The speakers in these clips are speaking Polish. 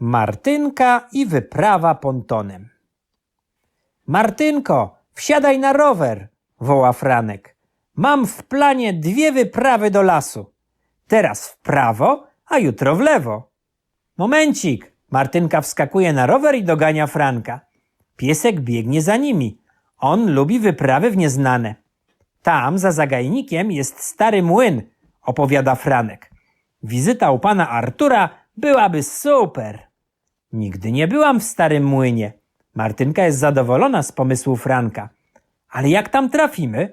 Martynka i wyprawa pontonem. Martynko, wsiadaj na rower, woła Franek. Mam w planie dwie wyprawy do lasu. Teraz w prawo, a jutro w lewo. Momencik. Martynka wskakuje na rower i dogania Franka. Piesek biegnie za nimi. On lubi wyprawy w nieznane. Tam, za zagajnikiem, jest stary młyn, opowiada Franek. Wizyta u pana Artura byłaby super. Nigdy nie byłam w starym młynie. Martynka jest zadowolona z pomysłu Franka. Ale jak tam trafimy?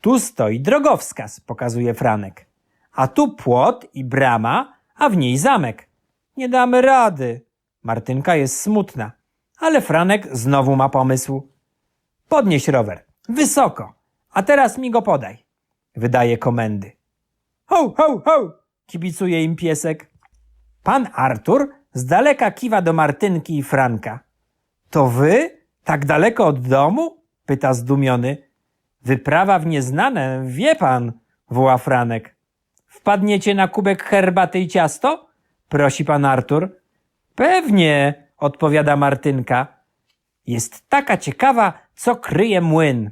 Tu stoi drogowskaz, pokazuje Franek. A tu płot i brama, a w niej zamek. Nie damy rady. Martynka jest smutna, ale Franek znowu ma pomysł. Podnieś rower. Wysoko. A teraz mi go podaj. Wydaje komendy. Ho, ho, ho! Kibicuje im piesek. Pan Artur z daleka kiwa do Martynki i Franka. To wy? Tak daleko od domu? Pyta zdumiony. Wyprawa w nieznane, wie pan, woła Franek. Wpadniecie na kubek herbaty i ciasto? Prosi pan Artur. Pewnie, odpowiada Martynka. Jest taka ciekawa, co kryje młyn.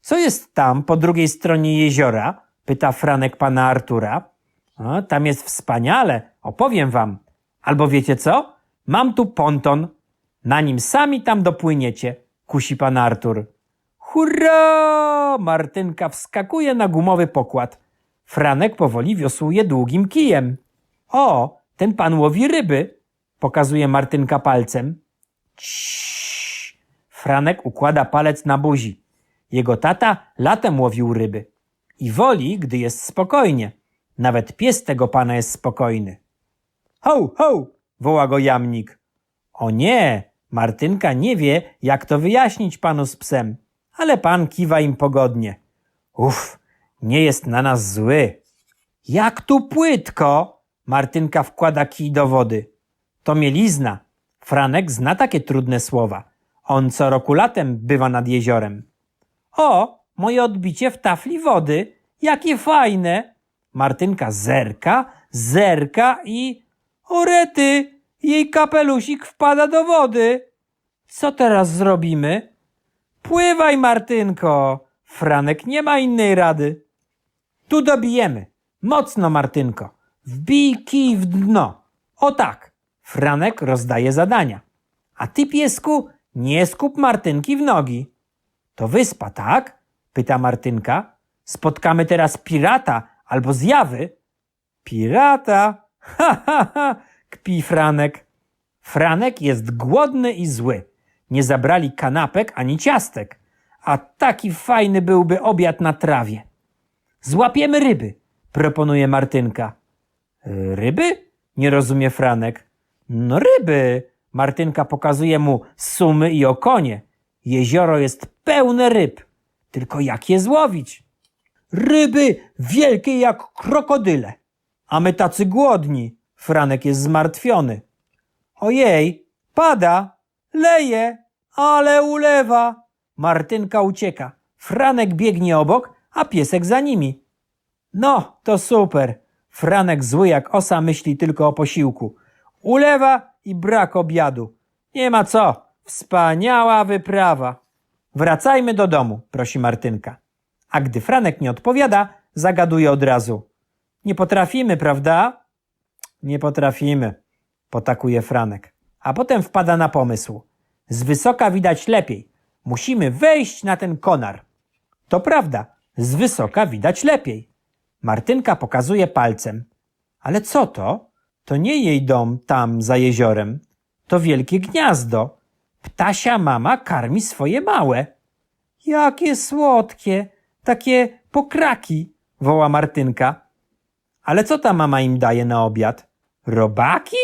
Co jest tam po drugiej stronie jeziora? Pyta Franek pana Artura. O, tam jest wspaniale, opowiem wam. Albo wiecie co? Mam tu ponton. Na nim sami tam dopłyniecie, kusi pan Artur. Hurra! Martynka wskakuje na gumowy pokład. Franek powoli wiosłuje długim kijem. O, ten pan łowi ryby, pokazuje Martynka palcem. Ciii. Franek układa palec na buzi. Jego tata latem łowił ryby. I woli, gdy jest spokojnie. Nawet pies tego pana jest spokojny. Ho, ho! woła go jamnik. O nie, Martynka nie wie, jak to wyjaśnić panu z psem, ale pan kiwa im pogodnie. Uff, nie jest na nas zły. Jak tu płytko! Martynka wkłada kij do wody. To mielizna. Franek zna takie trudne słowa. On co roku latem bywa nad jeziorem. O, moje odbicie w tafli wody. Jakie fajne! Martynka zerka, zerka i... Orety! Jej kapelusik wpada do wody. Co teraz zrobimy? Pływaj, Martynko! Franek nie ma innej rady. Tu dobijemy. Mocno, Martynko. Wbij kij w dno. O tak. Franek rozdaje zadania. A ty, piesku, nie skup Martynki w nogi. To wyspa, tak? Pyta Martynka. Spotkamy teraz pirata albo zjawy. Pirata? Ha, ha, ha! Kpi Franek. Franek jest głodny i zły. Nie zabrali kanapek ani ciastek. A taki fajny byłby obiad na trawie. Złapiemy ryby, proponuje Martynka. Ryby? Nie rozumie Franek. No ryby. Martynka pokazuje mu sumy i okonie. Jezioro jest pełne ryb. Tylko jak je złowić? Ryby wielkie jak krokodyle. A my tacy głodni. Franek jest zmartwiony. Ojej, pada, leje, ale ulewa. Martynka ucieka. Franek biegnie obok, a piesek za nimi. No, to super. Franek zły jak osa myśli tylko o posiłku. Ulewa i brak obiadu. Nie ma co. Wspaniała wyprawa. Wracajmy do domu, prosi Martynka. A gdy Franek nie odpowiada, zagaduje od razu. Nie potrafimy, prawda? Nie potrafimy, potakuje Franek. A potem wpada na pomysł. Z wysoka widać lepiej. Musimy wejść na ten konar. To prawda, z wysoka widać lepiej. Martynka pokazuje palcem. Ale co to? To nie jej dom tam za jeziorem. To wielkie gniazdo. Ptasia mama karmi swoje małe. Jakie słodkie, takie pokraki, woła Martynka. Ale co ta mama im daje na obiad? Robaki?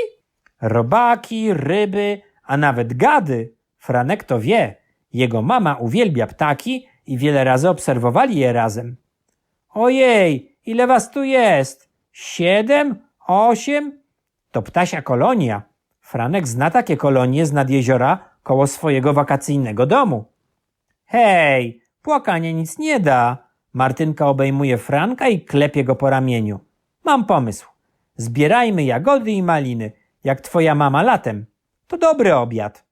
Robaki, ryby, a nawet gady. Franek to wie. Jego mama uwielbia ptaki i wiele razy obserwowali je razem. Ojej, ile was tu jest? Siedem? Osiem? To ptasia kolonia. Franek zna takie kolonie z nad jeziora koło swojego wakacyjnego domu. Hej, płakanie nic nie da. Martynka obejmuje Franka i klepie go po ramieniu. Mam pomysł. Zbierajmy jagody i maliny. jak twoja mama latem. To dobry obiad.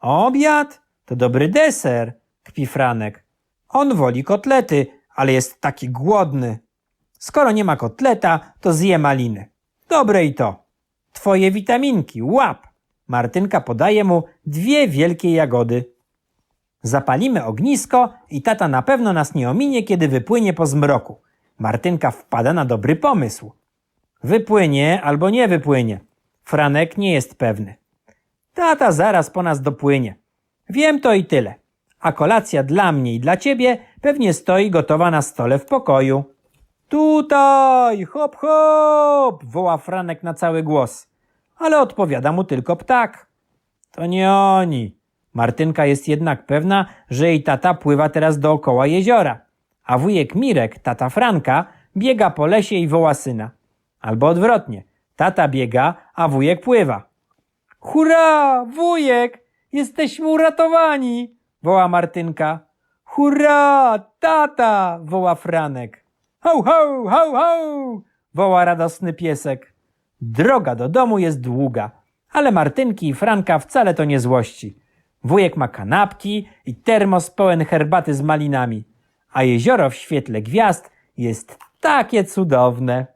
Obiad? To dobry deser, kpi Franek. On woli kotlety, ale jest taki głodny. Skoro nie ma kotleta, to zje maliny. Dobre i to. Twoje witaminki, łap! Martynka podaje mu dwie wielkie jagody. Zapalimy ognisko i tata na pewno nas nie ominie, kiedy wypłynie po zmroku. Martynka wpada na dobry pomysł. Wypłynie albo nie wypłynie. Franek nie jest pewny. Tata zaraz po nas dopłynie. Wiem to i tyle. A kolacja dla mnie i dla ciebie pewnie stoi gotowa na stole w pokoju. Tutaj, hop, hop, woła Franek na cały głos. Ale odpowiada mu tylko ptak. To nie oni. Martynka jest jednak pewna, że jej tata pływa teraz dookoła jeziora, a wujek Mirek, tata Franka, biega po lesie i woła syna. Albo odwrotnie, tata biega, a wujek pływa. Hurra, wujek, jesteśmy uratowani, woła Martynka. Hurra, tata, woła Franek. Ho, ho, ho, ho, woła radosny piesek. Droga do domu jest długa, ale Martynki i Franka wcale to nie złości. Wujek ma kanapki i termos pełen herbaty z malinami, a jezioro w świetle gwiazd jest takie cudowne.